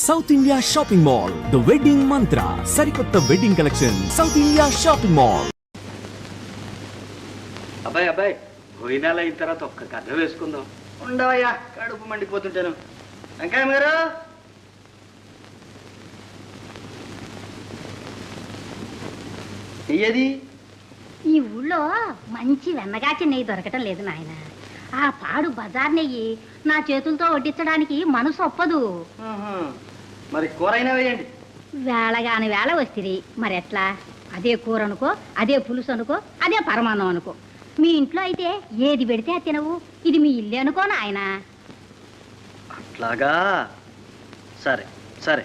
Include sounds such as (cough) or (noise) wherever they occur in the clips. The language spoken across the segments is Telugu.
South India shopping mall the wedding Mantra సరికొత్త wedding collection South India shopping mall అబ్బాయి అబ్బాయి భోజనాలు అయిన తర్వాత ఒక్క కథ వేసుకుందాం. ఉండవయ్యా కడుపు మండిపోతుంటాను. వెంకయ్య గారు చెయ్యది ఈ ఊళ్ళో మంచి వెన్నగాచి నెయ్యి దొరకటం లేదు నాయన. ఆ పాడు బజార్ నెయ్యి నా చేతులతో వడ్డించడానికి మనసు ఒప్పదు. మరి కూర అయినా వేయండి. వేళగాని వేళ వస్తుంది మరి ఎట్లా? అదే కూర అనుకో అదే పులుసు అనుకో అదే పరమాన్నం అనుకో. మీ ఇంట్లో అయితే ఏది పెడితే అది తినవు. ఇది మీ ఇల్లు అనుకో నాయన. అట్లాగా? సరే సరే.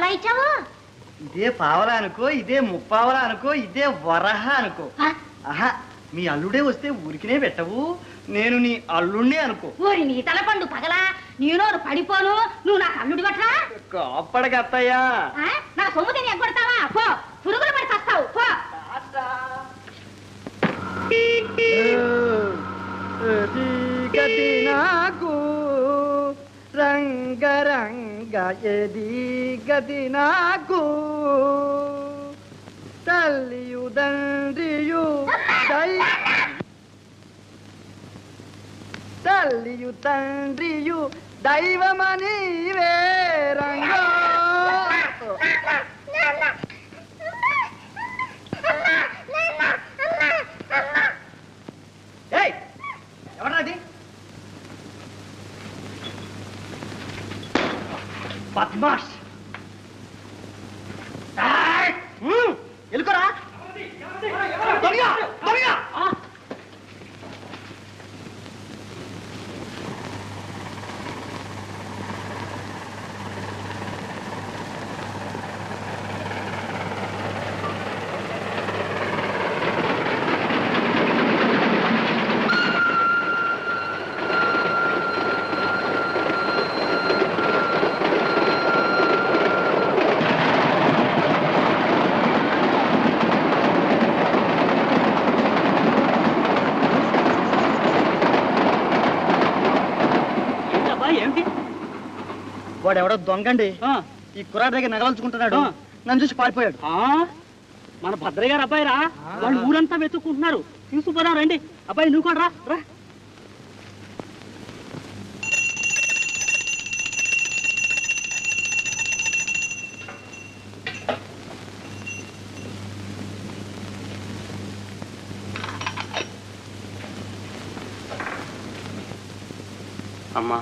పావలా ఇచ్చావు ఇదే పావలా అనుకో ఇదే ముప్పావలా అనుకో ఇదే వరహ అనుకో ఆహా మీ అల్లుడే వస్తే ఊరికినే పెట్టవు నేను నీ అల్లుణ్ణే అనుకో ఓరి నీ తలపండు పగలా నీనోరు పడిపోను నువ్వు నాకు అల్లుడి పట్రా కాపడకి అత్తయ్యా ఆ? నా సొమ్ము తిని ఎగ్గొడతావా పో పురుగులు పడి చస్తావు పో నాకు రంగరంగ ఏది గది నాకు? తల్లియు తండ్రియు తల్లియు తండ్రియు దైవమని రంగో ఏయ్ ఎవరది బద్మాష్. ఎలుకరా దొంగ! దొంగ! ఏమిటి వాడు ఎవడో దొంగండి. ఆ, ఈ కుర్రాడి దగ్గర నగలంచుకుంటున్నాడు. నన్ను చూసి పారిపోయాడు. ఆ, మన భద్రయ్య గారు అబ్బాయి రా వాళ్ళు ఊరంతా వెతుక్కుంటున్నారు. తీసుకుపోదాం రండి. అబ్బాయి నువ్వు కూడా రా. అమ్మా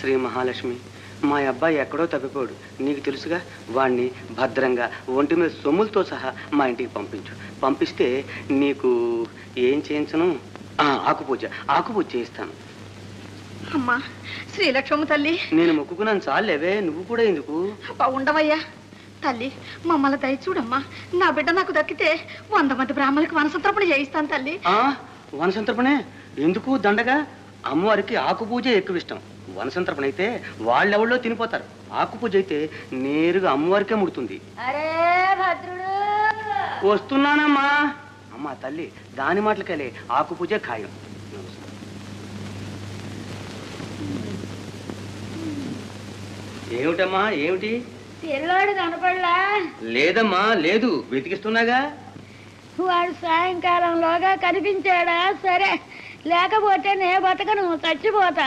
శ్రీ మహాలక్ష్మి. మా అబ్బాయి ఎక్కడో తప్పిపోడు నీకు తెలుసుగా వాణ్ణి భద్రంగా ఒంటి మీద సొమ్ములతో సహా మా ఇంటికి పంపించు. పంపిస్తే నీకు ఏం చేయించను? ఆ, ఆకుపూజ. ఆకుపూజ చేయిస్తాను. అమ్మా శ్రీలక్ష్మమ్మ తల్లి. నేను మొక్కుకున్నాను చాలేవే నువ్వు కూడా ఎందుకు? ఉండవయ్యా. తల్లి మమ్మల్ని దయ చూడమ్మా. నా బిడ్డ నాకు దక్కితే వంద మంది బ్రాహ్మణులకు వనసంతర్పణ చేయిస్తాను తల్లి. ఆ వనసంతర్పణే? ఎందుకు దండగా? అమ్మవారికి ఆకుపూజ ఎక్కువ ఇష్టం వనసంతర్పణ అయితే వాళ్ళెవళ్ళో తినిపోతారు. ఆకుపూజ అయితే నేరుగా అమ్మవారికే ముడుతుంది. అరే భద్రుడు! వస్తున్నానమ్మా. అమ్మా తల్లి దాని మాటలకెళ్ళే ఆకుపూజ ఖాయం. ఏమిటమ్మా ఏమిటి? తెల్లోడు కనపడలా? లేదమ్మా లేదు. వెతికిస్తున్నాగా? వాడు సాయంకాలంలోగా కనిపించాడా? సరే లేకపోతే నే బతకను చచ్చిపోతా.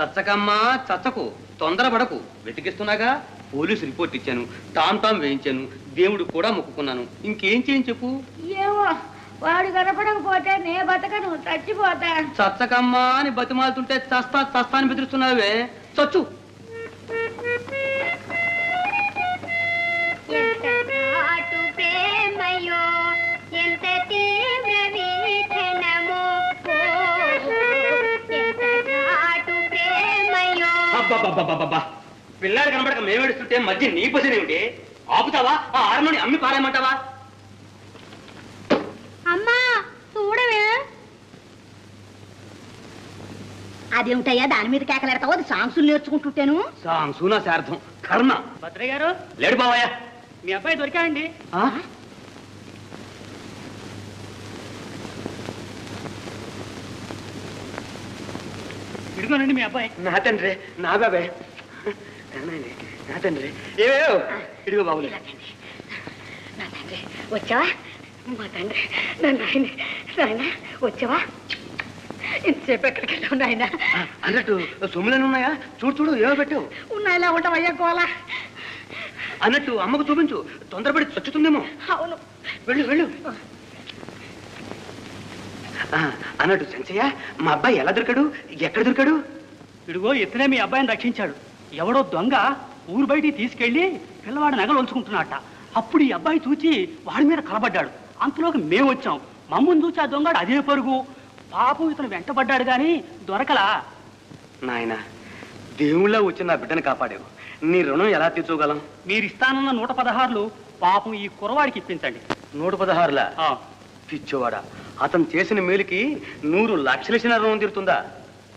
చచ్చకమ్మా చచ్చకు. తొందరపడకు. వెతికిస్తున్నాగా? పోలీసు రిపోర్ట్ ఇచ్చాను. టామ్ టామ్ వేయించాను. దేవుడు కూడా మొక్కుకున్నాను. ఇంకేం చేయని చెప్పు? ఏమో వాడు కనపడకపోతే నే బతకను. చచ్చిపోతా. చచ్చకమ్మా అని బతిమాలుతుంటే చస్తా చస్తా అని బెదిరిస్తున్నావే. చచ్చు. ఎంత తీవ్రమే. పిల్లాడు కనబడక మేము ఏడుస్తుంటే మధ్య నీ పొజిషన్ ఏమిటి? ఆపుతావా? ఆ ఆరుమని అమ్మి పారేయమంటావా? అమ్మా చూడవే. అదేమిటయ్యా దాని మీద కేకలేడతావు? అది సాంగ్సులు నేర్చుకుంటుంటాను. సాంసూనా శార్థం కర్మ భద్రయ్య గారు. లేడు బావయ్య. మీ అబ్బాయి దొరికాయండి ఇదిగోనండి మీ అబ్బాయి. నా తండ్రి నా బాబాయ్. నా తండ్రి. ఏవేవో ఇదిగో బాబులే నా తండ్రి వచ్చావా? మా తండ్రి నా నాయన నాయన వచ్చావా? ఇంతసేపు ఎక్కడికి వెళ్ళావు నాయన? అన్నట్టు సొమ్ములను ఉన్నాయా? చూడు చూడు ఏమో పెట్టావు. ఉన్నాయిలా ఉంటావయ్యా గోలా? అన్నట్టు అమ్మకు చూపించు. తొందరపడి చచ్చుతుందేమో. అవును. వెళ్ళు వెళ్ళు. అన్నట్టు సంచయ్య మా అబ్బాయి ఎలా దొరికాడు? ఎక్కడ దొరికాడు? ఇదిగో ఇతనే మీ అబ్బాయిని రక్షించాడు. ఎవడో దొంగ ఊరు బయటికి తీసుకెళ్ళి పిల్లవాడి నగలు ఉంచుకుంటున్నట్ట అప్పుడు ఈ అబ్బాయి చూచి వాడి మీద కలబడ్డాడు. అంతలోకి మేము వచ్చాం. మమ్మల్ని చూసి ఆ దొంగడు అదే పరుగు. పాపం ఇతను వెంటబడ్డాడు గాని దొరకలా. నాయన దేవుళ్ళ వచ్చి నా బిడ్డను కాపాడావు. నీ రుణం ఎలా తీర్చుకోగలం? మీరు ఇస్తానన్న నూట పదహారులు పాపం ఈ కురవాడికి ఇప్పించండి. నూట పదహారులా? ఆ, పిచ్చోవాడా? అతను చేసిన మేలుకి నూరు లక్షల ఇచ్చిన రుణం తీరుతుందా?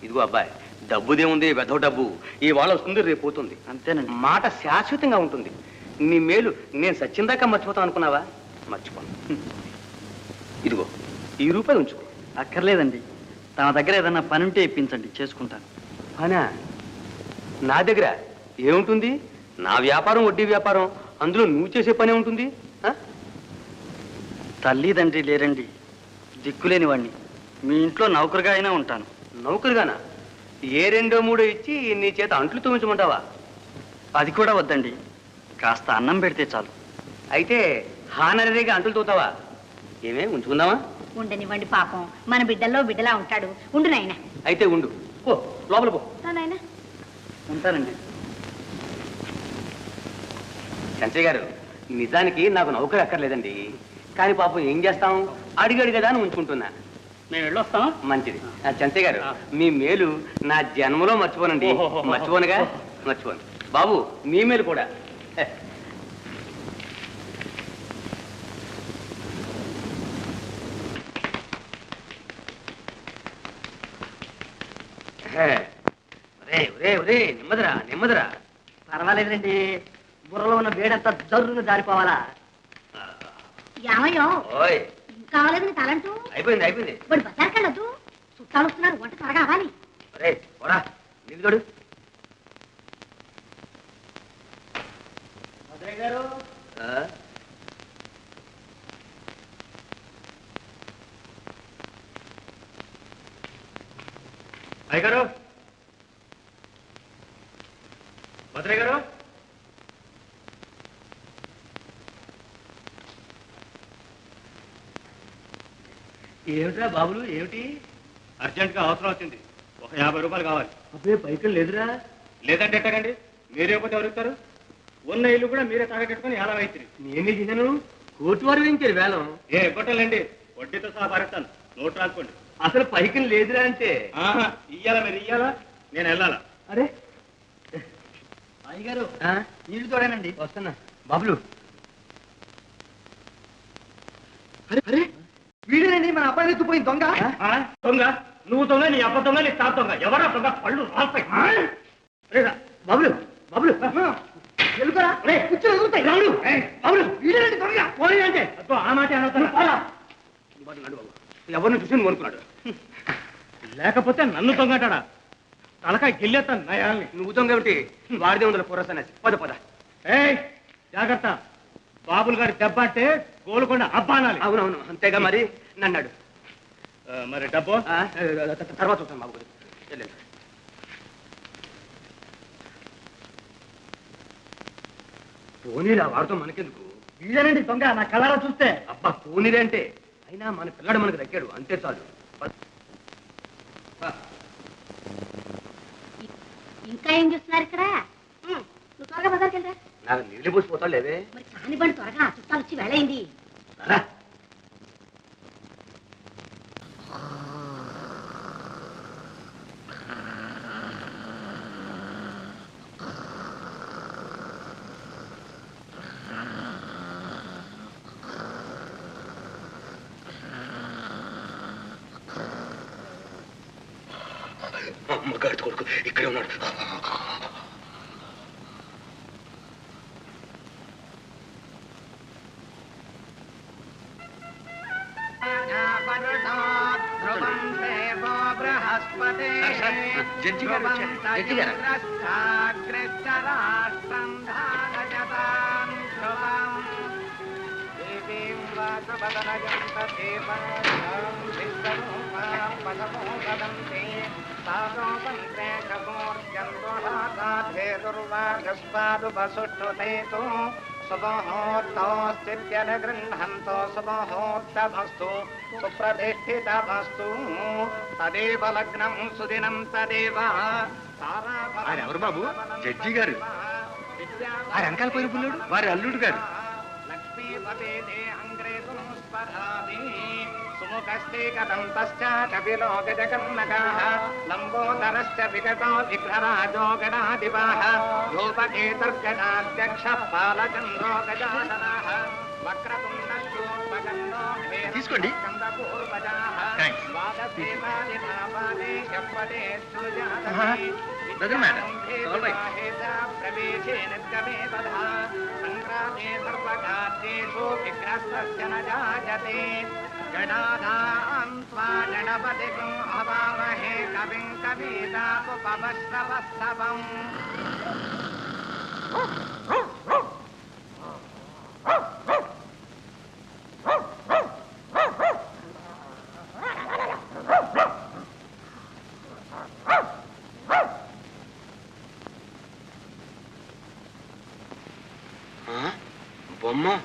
ఇదిగో అబ్బాయి డబ్బుదేముంది వెధవ డబ్బు. ఈ వాళ్ళ వస్తుంది రేపు పోతుంది. అంతేనండి. మాట శాశ్వతంగా ఉంటుంది. నీ మేలు నేను సచ్చిందాకా మర్చిపోతాను అనుకున్నావా? మర్చిపోను. హ్మ్. ఇదిగో ఈ రూపాయలు ఉంచుకో. అక్కర్లేదండి. తన దగ్గర ఏదన్నా పని ఉంటే ఇప్పించండి చేసుకుంటాను. అనా నా దగ్గర ఏముంటుంది? నా వ్యాపారం వడ్డీ వ్యాపారం. అందులో నువ్వు చేసే పనే ఉంటుంది? ఆ? తల్లి తండ్రి లేరండి. దిక్కులేని వాడిని మీ ఇంట్లో నౌకరుగా అయినా ఉంటాను. నౌకరుగానా? ఏ రెండో మూడో ఇచ్చి నీ చేత అంట్లు తోమించమంటావా? అది కూడా వద్దండి. కాస్త అన్నం పెడితే చాలు. అయితే హానరీగా అంటులు తోతావా? ఏమే ఉంచుకుందామా? ఉండనివ్వండి పాపం. మన బిడ్డల్లో బిడ్డలా ఉంటాడు. ఉండు నాయన. అయితే ఉండు. పో లోపల పో. నాయన. ఉంటానండి. చంచయ్య గారు నిజానికి నాకు నౌకరు అక్కర్లేదండి. కానీ పాపం ఏం చేస్తాం? అడిగాడు కదా అని ఉంచుకుంటున్నా. మేము వెళ్ళొస్తాం మంచిది. ఆ. చంచయ్య గారు. మీ మేలు నా జన్మలో మర్చిపోనండి. మర్చిపోనుగా? మర్చిపోను. బాబు మీ మేలు కూడా. నెమ్మదిరా నెమ్మదిరా. పర్వాలేదండి బుర్రలో ఉన్న వేడంతా జరును జారిపోవాలా? ఏమయ్యో? ఓయ్. కావాలేదు నీ తలంటూ అయిపోయింది అయిపోయింది. వాడు బజార్కి వెళ్ళొద్దు చుట్టాలు వస్తున్నారు వంట త్వరగా అవ్వాలి. ఒరే పోరా. నిలుగడు ఆ? అయ్యగారు. భద్రయ్య గారు. ఏమిట్రా బాబులు ఏమిటి? అర్జెంట్గా అవసరం వచ్చింది. ఒక యాభై రూపాయలు కావాలి. అబ్బే పైకలు లేదురా. లేదంటే ఎట్టకండి? మీరే పోతే ఎవరుతారు ఉన్న ఇల్లు కూడా మీరే తాగట్టుకుని ఎలా అవుతుంది నేనే చేశాను? కోర్టు వారు వేయించారు వేలం. ఏ కొట్టాలండి. వడ్డీతో సహా భరిస్తాను నోట్ రాసుకోండి. అసలు పైకలు లేదురా అంటే. ఆహా ఇయ్యాలా మీరు? ఇయ్యాలా? నేను వెళ్ళాలా? అరే. అయ్యగారు ఆ? నీళ్ళు తోడానండి. వస్తున్నా. బాబులు. అరే అరే. వీడేనండి మన అబ్బాయి ఎత్తుపోయింది దొంగ? ఆ? దొంగ? నువ్వు దొంగ నీ అబ్బ దొంగ నీ తాత దొంగ. ఎవరా దొంగ? పళ్ళు రాస్తాయి. బాబులు బాబులు. ఎలుకరా? రే, కూర్చొని ఎదుగుతాయి. ఏయ్, బాబులు, వీడేనండి దొంగ? పోనీ అంటే. అబ్బో, ఆ మాట. ఎవరిని చూసి నువ్వు అనుకున్నాడు. లేకపోతే నన్ను దొంగటాడా తలకాయ గిల్లేస్తాను నయాల్ని. నువ్వు దొంగ ఏమిటి? వాడిదే ఉందల పురసనేసి పద పద. ఏయ్ జాగ్రత్త. బాబులు గారి దెబ్బ అంటే గోలుకొండ అబ్బా అనాలి అవునవును అంతేగా మరి? నన్నాడు. మరి డబ్బు? తర్వాత చూస్తాను బాబు. పోనీరా వాడితో మనకెందుకు? వీడేనండి దొంగ నా కళ్ళారా చూస్తే. అబ్బా పోనీరే అంటే. అయినా మన పిల్లడు మనకు దక్కాడు అంతే చాలు. ఇంకా ఏం చూస్తున్నారు ఇక్కడ? నువ్వు త్వరగా బజార్కి వెళ్ళరా. నాకు నీళ్ళు పోసిపోతాడు లేవే? మరి కానివ్వండి త్వరగా చుట్టాలు వచ్చి వేళయింది అమ్మగారి కొడుకు ఇక్కడే ఉన్నాడు. జడ్జి గారు వచ్చారు. జడ్జి గారు. సుముహూర్తోస్తిత్యనుగృహంతో సుముహూర్తమస్తు సుప్రతిష్ఠితమస్తు. తదేవ లగ్నం సుదినం తదేవ ఎవరు బాబు? జడ్జి గారు. వారి వెనకాల పోయిన పుల్లుడు? వారి అల్లుడు గారు. లక్ష్మీపతే అంగ్రే సంస్పరామి సుముఖస్తే కదంతశ్చ కపిలో గజకర్ణకాः లంబోదరశ్చ విగతో విఘ్నరాజో గణాదివాः రూపకేతర్గణాధ్యక్ష పాలచంద్రో గజాననः వక్రతుండశూర్పగన్నో తీసుకోండి. ప్రవేశే నిర్గమే తథా సంగ్రామే సర్వకార్యేషు విఘ్నస్తస్య న జాయతే గణానాం త్వా గణపతిం అవామహే కవిం కవీనాముపవశ్రవస్తవం బొమ్మ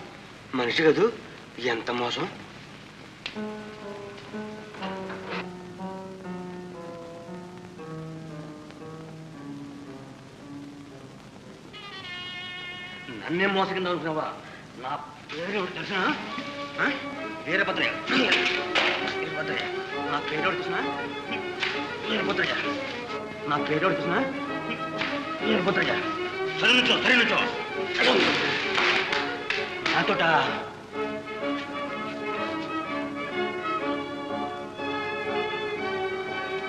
మనిషి కదూ? ఎంత మోసం? మోసం కింద అనుకున్నావా నా పేరు తెలిసిన వీరభద్రయ్య. వీరభద్రయ్య. నా పేరు తెలిసిన వీరభద్రయ్య. నా పేరు తెలిసిన వీరభద్రయ్య. సరే నుంచో సరే నుంచో. నాతోట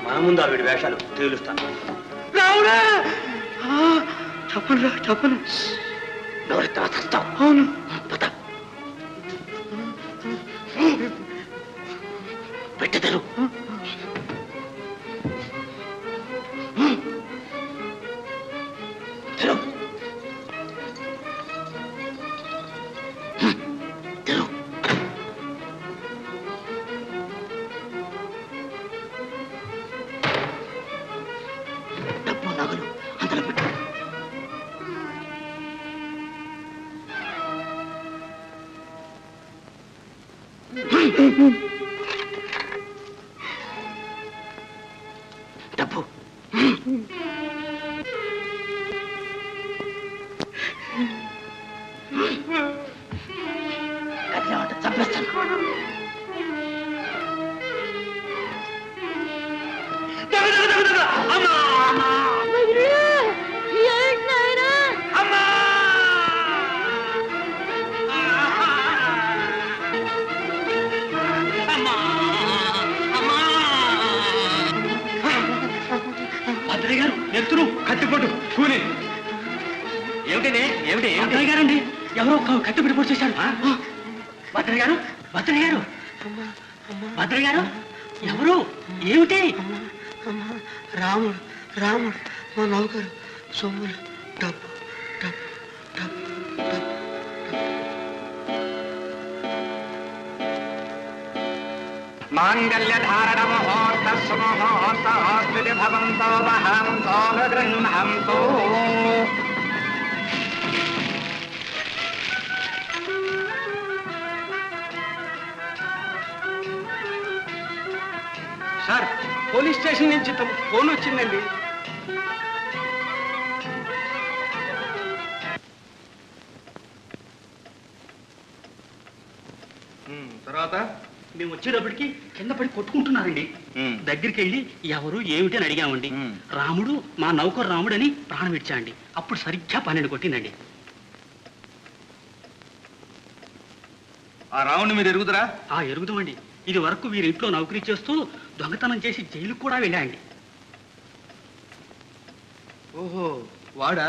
మన ముందు ఆవిడ వేషాలు తేలుస్తాను. రావుడా! చెప్పను రా చెప్పను ఎవరెత్తా చస్తావు అవును పద పెట్టెదరు మాంగళ్యధారణ ముహూర్త సుముహూర్తోస్తి భవంతో వహంతో. గృహంతో సార్ పోలీస్ స్టేషన్ నుంచి తమ ఫోన్ వచ్చిందండి. వచ్చేటప్పటికి కింద పడి కొట్టుకుంటున్నారండి. దగ్గరికి వెళ్ళి ఎవరు ఏమిటి అని అడిగామండి. రాముడు మా నౌకరు రాముడు అని ప్రాణం ఇచ్చాండి అప్పుడు సరిగ్గా పన్నెండు కొట్టిందండి. ఆ రావుని మీరు ఎరుగుదరా ఆ ఎరుగుదామండి ఇది వరకు వీరి ఇంట్లో నౌకరీ చేస్తూ దొంగతనం చేసి జైలుకు కూడా వెళ్ళాండి ఓహో వాడా?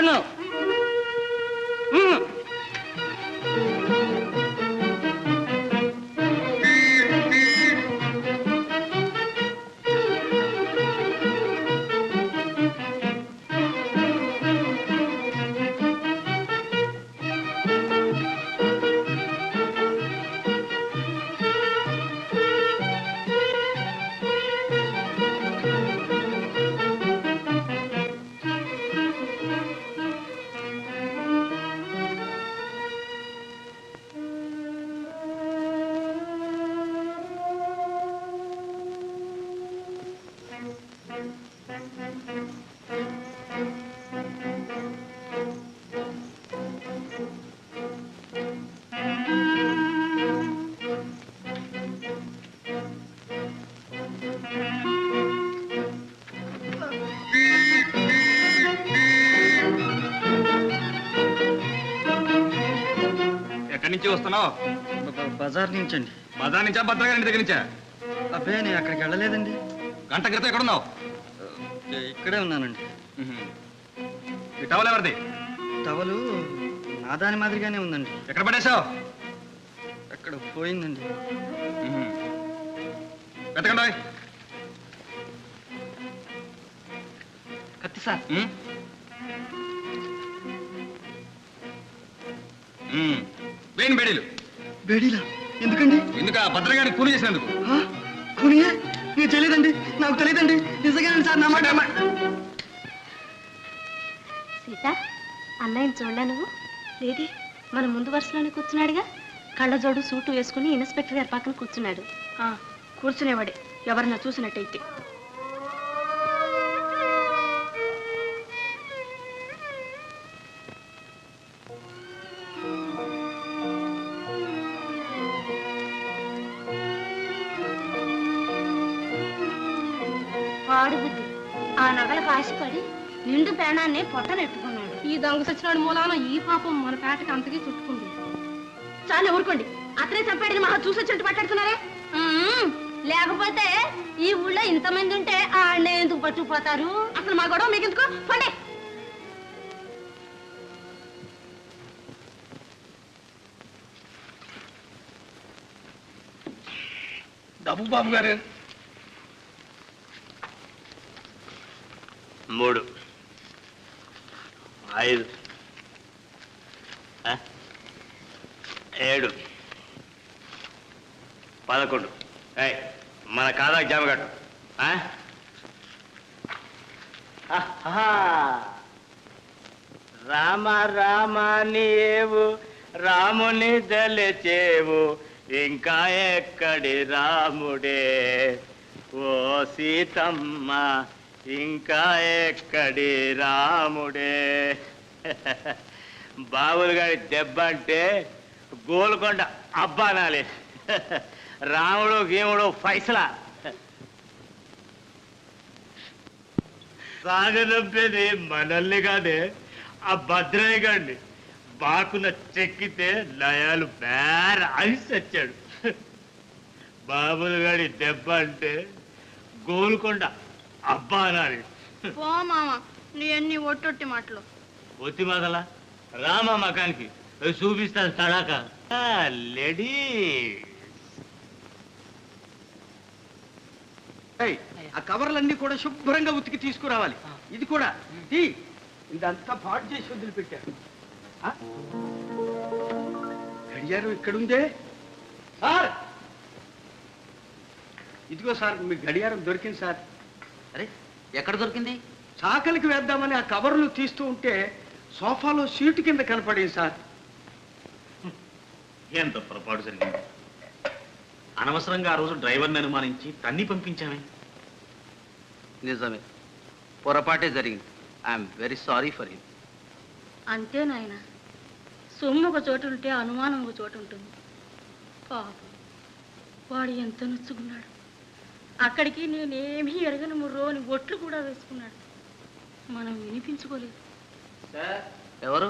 ఎవరు వస్తున్నావు బజార్ నుంచి అండి బజార్ నుంచా భద్రగారి దగ్గర నుంచా? అబ్బే నేను అక్కడికి వెళ్ళలేదండి. గంట క్రితం ఎక్కడున్నావు ఇక్కడే ఉన్నానండి. ఈ టవల్ ఎవరిది? టవలు నా దాని మాదిరిగానే ఉందండి. ఎక్కడ పడేసావు అక్కడ పోయిందండి. వెతకండి కత్తి సార్. వేణి బేడీలు. బేడీలా? ఎందుకండి? ఎందుక భద్రగాడికి కూలి చేసినందుకు? ఆ? నీకు తెలియదండి నాకు తెలియదండి. నిజంగానే సార్ నా మాట సీత. అన్నయ్యని చూడలే నువ్వు? లేది మన ముందు వరుసలోనే కూర్చున్నాడుగా? కళ్ళజోడు సూటు వేసుకుని ఇన్స్పెక్టర్ గారి పక్కన కూర్చున్నాడు. కూర్చునేవాడే. ఎవరన్నా చూసినట్టయితే. ప్రాణాన్ని పొట్టనెట్టుకున్నాడు. ఈ దొంగ సచ్చినాడు మూలాన ఈ పాపం మన పేటకి అంతకీ చుట్టుకుంది. చాలు ఊరుకోండి. అతనే చంపాడని మహా చూసొచ్చినట్టు మాట్లాడుతున్నారే. లేకపోతే ఈ ఊళ్ళో ఇంతమంది ఉంటే ఆడనే ఎందుకు పట్టుకుపోతారు అసలు మా గొడవ మీకు ఎందుకో పండే. డబ్బు బాబు గారు. మూడు. ఐదు ఆ? ఏడు పదకొండు ఏయ్ మన కాదా జామ కట్టు ఆ? ఆహా. రామ రామ నీవు రాముని దలచేవు ఇంకా ఎక్కడి రాముడే ఓ సీతమ్మ ఇంకా ఎక్కడి రాముడే? బాబులు గారి దెబ్బ అంటే గోల్కొండ అబ్బానాలి. రాముడు గీముడు ఫైసలా. సాగనంపేది మనల్ని కాదే ఆ భద్రయ్య గారిని. బాకున చెక్కితే లయాలు బేర అని వచ్చాడు బాబులు గారి దెబ్బ అంటే గోల్కొండ అబ్బా అనాలి. పో మామ నీ అన్ని ఒట్టొట్టి మాటలు. ఒత్తి మగల రామా మకానికి చూపిస్తాను తడాక. లేడీ ఆ కవర్లన్నీ కూడా శుభ్రంగా ఉతికి తీసుకురావాలి. ఇది కూడా. తీ ఇదంతా పాడు చేసి వదిలిపెట్టారు ఆ? గడియారం ఇక్కడుందే? సార్! ఇదిగో సార్ మీ గడియారం దొరికింది సార్. అరే ఎక్కడ దొరికింది? చాకలికి వేద్దామని ఆ కవర్లు తీస్తూ ఉంటే సోఫాలో సీటు కింద కనపడింది సార్? ఎంత పొరపాటు జరిగింది? అనవసరంగా ఆ రోజు డ్రైవర్ని అనుమానించి తన్ని పంపించామే. నిజమే. పొరపాటే జరిగింది. I'm very sorry for him అంతే నాయన. సొమ్ము ఒక చోటు ఉంటే అనుమానం ఒక చోటు ఉంటుంది. పాపం. వాడు ఎంత నొచ్చుకున్నాడు. అక్కడికి నేనేమీ ఎరగని ముర్రోని ఒట్లు కూడా వేసుకున్నాడు. మనం వినిపించుకోలేదు. ఎవరు?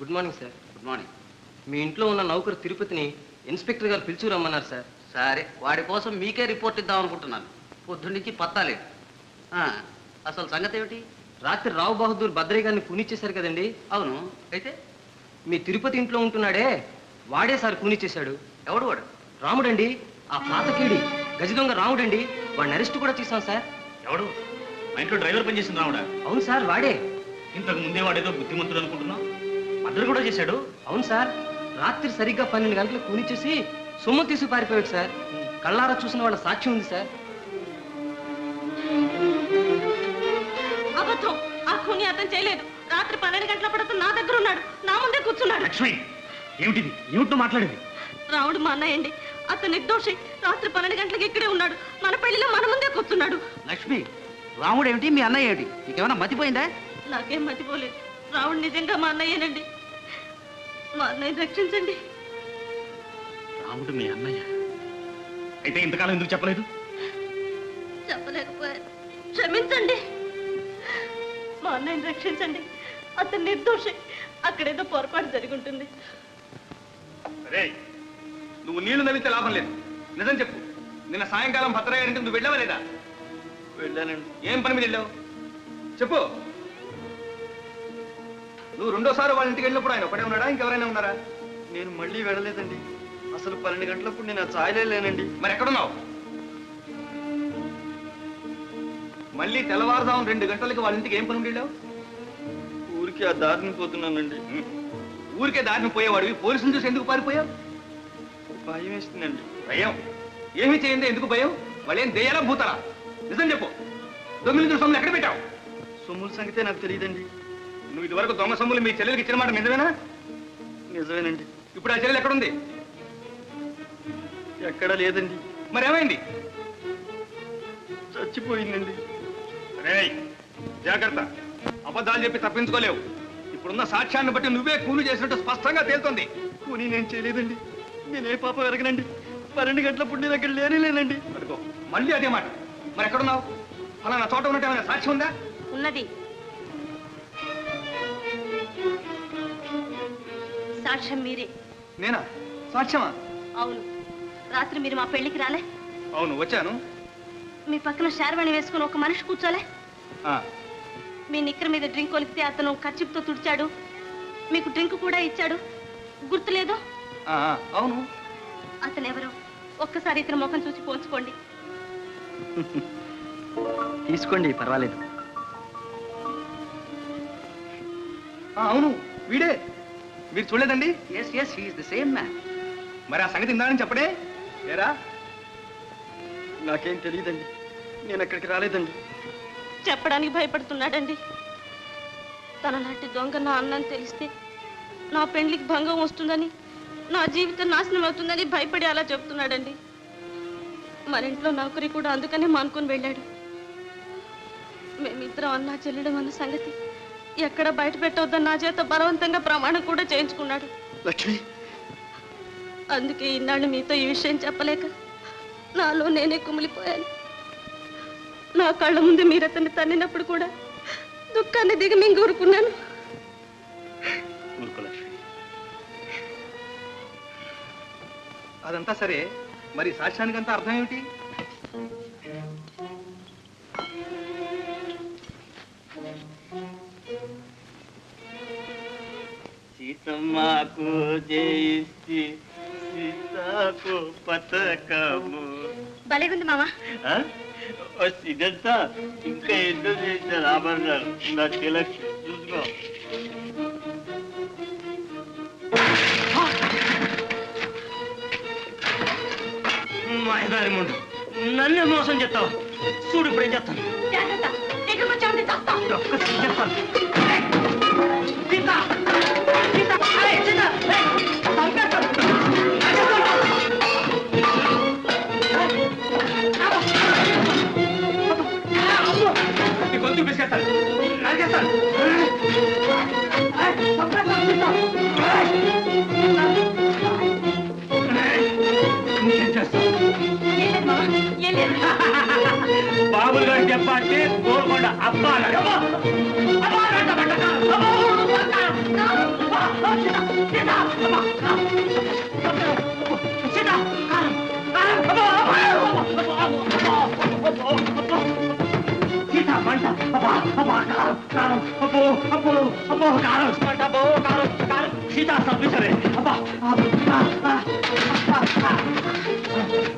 Good morning sir. Good morning. మీ ఇంట్లో ఉన్న నౌకరు తిరుపతిని ఇన్స్పెక్టర్ గారు పిలిచి రమ్మన్నారు సార్. సరే వాడి కోసం మీకే రిపోర్ట్ ఇద్దాం అనుకుంటున్నాను. పొద్దు నుంచి పత్తాలేదు ఆ, అసలు సంగతి ఏమిటి? రాత్రి రావు బహదూర్ భద్రయ్య గారిని కూనిచ్చేశారు కదండి. అవును. అయితే మీ తిరుపతి ఇంట్లో ఉంటున్నాడే వాడే సార్ కూనిచ్చేశాడు. ఎవడు వాడు? రాముడండి. ఆ పాతకీడి గజ దొంగ రాముడండి. వాడిని అరెస్ట్ కూడా చేశాం సార్. ఎవడు? మా ఇంట్లో డ్రైవర్ పనిచేసింది రావుడా అవును సార్ వాడే. ఇంతకు ముందే వాడేదో బుద్ధిమంతుడు అనుకుంటున్నావు? మద్దతు కూడా చేశాడు? అవును సార్. రాత్రి సరిగ్గా పన్నెండు గంటలకు కూనిచ్చేసి సొమ్ము తీసి పారిపోయాడు సార్. కళ్ళారా చూసిన వాళ్ళ సాక్ష్యం ఉంది సార్. అబద్ధం. ఆ అతను చేయలేదు. రాత్రి పన్నెండు గంటల పడుతూ నా దగ్గర ఉన్నాడు. నా ముందే కూర్చున్నాడు. లక్ష్మి ఏమిటిది? ఏమిటో మాట్లాడేది? రావుడు మా అన్నయ్యండి అతను నిర్దోషి రాత్రి పన్నెండు గంటలకు ఇక్కడే ఉన్నాడు. మన పెళ్ళిలో మన ముందే కూర్చున్నాడు లక్ష్మి రాముడు ఏమిటి మీ అన్నయ్య ఏమిటి? నీకేమైనా మతిపోయిందా? నాకేం మతిపోలేదు. రావుడు నిజంగా మా అన్నయ్యేనండి. మా అన్నయ్యని రక్షించండి. రాముడు మీ అన్నయ్య. అయితే ఇంతకాలం ఎందుకు చెప్పలేదు? చెప్పలేకపోయాను. క్షమించండి. మా అన్నయ్యని రక్షించండి. అతను నిర్దోషి అక్కడేదో పొరపాటు జరిగి ఉంటుంది. రే నువ్వు నీళ్ళు నవ్వితే లాభం లేదు. నిజం చెప్పు. నిన్న సాయంకాలం భద్రయ్య గారింటికి నువ్వు వెళ్ళావా లేదా? వెళ్ళానండి. ఏం పని మీద వెళ్ళావు? చెప్పు. నువ్వు రెండోసారి వాళ్ళ ఇంటికి వెళ్ళినప్పుడు ఆయన ఒకటే ఉన్నాడా? ఇంకెవరైనా ఉన్నారా? నేను మళ్ళీ వెళ్ళలేదండి. అసలు పన్నెండు గంటలప్పుడు నేను ఆ ఛాయలే లేనండి. మరి ఎక్కడున్నావు? మళ్ళీ తెల్లవారుదాం రెండు గంటలకి వాళ్ళ ఇంటికి ఏం పని ఉండి వెళ్ళావు? ఊరికి ఆ దారిని పోతున్నానండి. ఊరికే దారిని పోయేవాడివి? పోలీసులు చూసి ఎందుకు పారిపోయావు? భయం వేస్తుందండి. భయం? ఏమీ చేయండి? ఎందుకు భయం? వాళ్ళు ఏం దెయ్యాలా భూతారా నిజం చెప్పు. దొంగలించిన సొమ్ములు ఎక్కడ పెట్టావు? సొమ్ముల సంగతే నాకు తెలియదండి. నువ్వు ఇదివరకు దొంగ సొమ్ములు మీ చెల్లెలకి ఇచ్చిన మాట నిజమేనా? నిజమేనండి. ఇప్పుడు ఆ చెల్లెలు ఎక్కడుంది? ఎక్కడా లేదండి. మరి ఏమైంది చచ్చిపోయిందండి. రేయ్ జాగ్రత్త. అబద్ధాలు చెప్పి తప్పించుకోలేవు. ఇప్పుడున్న సాక్ష్యాన్ని బట్టి నువ్వే కూలి చేసినట్టు స్పష్టంగా తేలుతోంది. కూని నేను చేయలేదండి. నేనే పాపం ఎరగనండి. పన్నెండు గంటలప్పుడు నేను అక్కడ లేనే లేనండి. మళ్ళీ అదే మాట. మరి ఎక్కడున్నావు? ఫలానా చోట ఉన్నట్టు ఏమైనా సాక్ష్యం ఉందా? ఉన్నది. సాక్ష్యం మీరే. నేనా? సాక్ష్యమా? అవును. రాత్రి మీరు మా పెళ్ళికి రాలే? అవును వచ్చాను. మీ పక్కన శారవాణి వేసుకుని ఒక మనిషి కూర్చోలే? ఆ, మీ నిక్కర మీద డ్రింక్ కొలిస్తే అతను ఖర్చుతో తుడిచాడు. మీకు డ్రింక్ కూడా ఇచ్చాడు. గుర్తులేదు? అవును. అతను ఎవరు ఒక్కసారి ఇతని ముఖం చూసి పోల్చుకోండి. (laughs) తీసుకోండి పర్వాలేదు. ఆ, అవును వీడే. మీరు చూడలేదండి? Yes yes he is the same man మరి ఆ సంగతి ఇందానని చెప్పడే? ఏరా? నాకేం తెలియదండి. నేను అక్కడికి రాలేదండి. చెప్పడానికి భయపడుతున్నాడండి. తన నాటి దొంగ నా అన్నని తెలిస్తే నా పెండ్లికి భంగం వస్తుందని నా జీవితం నాశనం అవుతుందని భయపడి అలా చెప్తున్నాడండి. మన ఇంట్లో నౌకరి కూడా అందుకనే మానుకొని వెళ్ళాడు. మేమిద్దరం అన్నా చెల్లెడం అన్న సంగతి ఎక్కడ బయట పెట్టవద్దని నా చేత బలవంతంగా ప్రమాణం కూడా చేయించుకున్నాడు. లక్ష్మి. అందుకే ఈనాడు మీతో ఈ విషయం చెప్పలేక నాలో నేనే కుమిలిపోయాను. నా కళ్ళ ముందు మీరు అతన్ని తన్నినప్పుడు కూడా దుఃఖాన్ని దిగి అదంతా సరే. మరి సాక్ష్యానికంతా అర్థం ఏమిటి? సీతమ్మకు జయిస్తే సీతాకు పతకము. భలేగుంది మామ ఇదంతా ఇంకా ఎన్నో చేశారు? ఆభరణాలు నా తిలక్ చూసుకో. మాయదారి ముందు. నన్నే మోసం చేస్తావు. చూడు ఇప్పుడు ఏం చేస్తాను.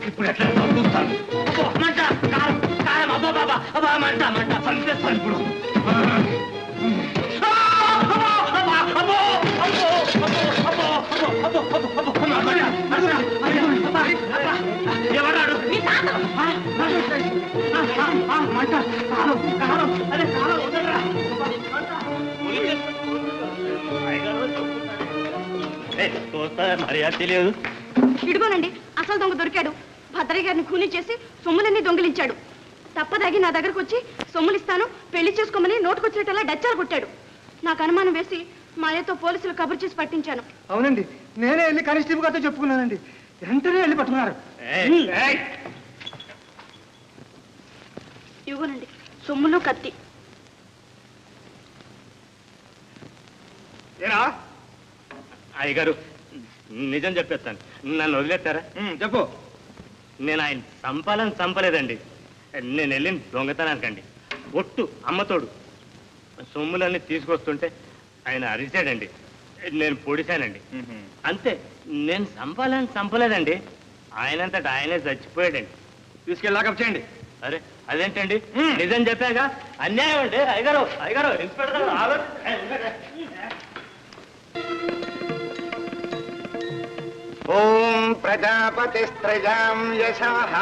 ఇప్పుడు ఎట్లా చూస్తాను మంట కారం కారం అబ్బా బాబా అబ్బా మంట మంట చంపేస్తాను ఇప్పుడు మర్యాద తెలియదు ఇడుగోనండి అసలు దొంగ దొరికాడు. భద్రయ్య గారిని ఖూనీ చేసి సొమ్ములన్నీ దొంగిలించాడు. తప్పదాగి నా దగ్గరకు వచ్చి సొమ్ములు ఇస్తాను పెళ్ళి చేసుకోమని నోటుకొచ్చినట్టల్లా డచ్చారు కొట్టాడు. నాకు అనుమానం వేసి మాయతో పోలీసులు కబురు చేసి పట్టించాను. అవునండి నేనే వెళ్ళి కానిస్టేబుల్ గారితో చెప్పుకున్నానండి. వెంటనే వెళ్ళి పట్టుకున్నారు. ఇవ్వనండి. సొమ్ములు కత్తి. ఏరా? అయ్యగారు నిజం చెప్పేస్తాను. నన్ను వదిలేస్తారా? చెప్పు. నేను ఆయన చంపాలని చంపలేదండి. నేను వెళ్ళిన దొంగతనానికండి. ఒట్టు అమ్మతోడు. సొమ్ములన్నీ తీసుకొస్తుంటే ఆయన అరిచాడండి. నేను పొడిశానండి అంతే నేను చంపాలని చంపలేదండి. ఆయనంతట ఆయనే చచ్చిపోయాడండి. తీసుకెళ్ళి లాకప్ చేయండి. అరే అదేంటండి? నిజం చెప్పాక? అన్యాయం అండి. అయ్యగారు అయ్యగారు ఇన్స్పెక్టర్ గారు ఆలోచన ఓం ప్రజాపతిస్త్రజాం యశః.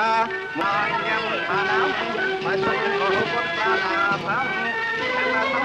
మాన్యం ఫలం వసుః బహుపుత్రలాభం